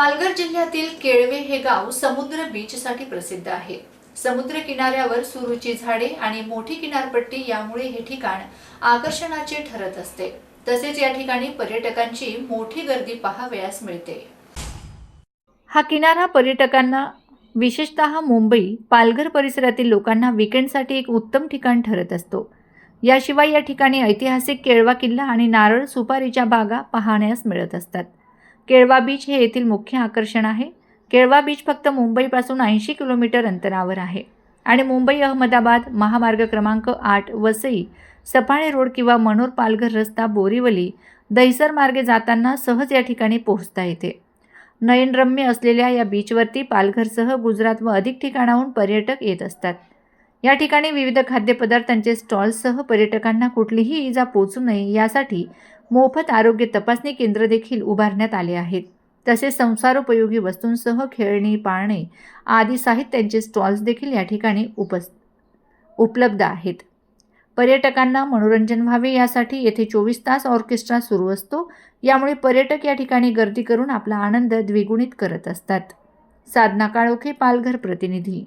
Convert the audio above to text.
पालघर जिल्ह्यातील केळवे हे गाव समुद्र बीचसाठी प्रसिद्ध आहे. समुद्र किनाऱ्यावर सुरूची झाडे आणि मोठी किनारपट्टी यामुळे हे ठिकाण आकर्षणाचे ठरत असते. तसेच या ठिकाणी पर्यटकांची मोठी गर्दी पाहावयास मिळते. हा किनारा पर्यटकांना विशेषतः मुंबई पालघर परिसरातील लोकांना विकेंडसाठी एक उत्तम ठिकाण ठरत असतो. याशिवाय या ठिकाणी ऐतिहासिक केळवा किल्ला आणि नारळ सुपारीच्या बागा पाहण्यास मिळत असतात. केळवा बीच हे येथील मुख्य आकर्षण आहे. केळवा बीच फक्त मुंबईपासून ऐंशी किलोमीटर अंतरावर आहे. आणि मुंबई अहमदाबाद महामार्ग क्रमांक आठ वसई सफाळे रोड किंवा मनोर पालघर रस्ता बोरीवली दहिसर मार्गे जाताना सहज या ठिकाणी पोहोचता येते. नयनरम्य असलेल्या या बीचवरती पालघरसह गुजरात व अधिक ठिकाणाहून पर्यटक येत असतात. या ठिकाणी विविध खाद्यपदार्थांचे स्टॉल्ससह पर्यटकांना कुठलीही इजा पोचू नये यासाठी मोफत आरोग्य तपासणी केंद्र देखील उभारण्यात आले आहेत. तसेच संसारोपयोगी वस्तूंसह खेळणी पाळणे आदी साहित्यांचे स्टॉल्स देखील या ठिकाणी उपस उपलब्ध आहेत. पर्यटकांना मनोरंजन व्हावे यासाठी येथे चोवीस तास ऑर्केस्ट्रा सुरू असतो. यामुळे पर्यटक या ठिकाणी गर्दी करून आपला आनंद द्विगुणित करत असतात. साधना काळोखे पालघर प्रतिनिधी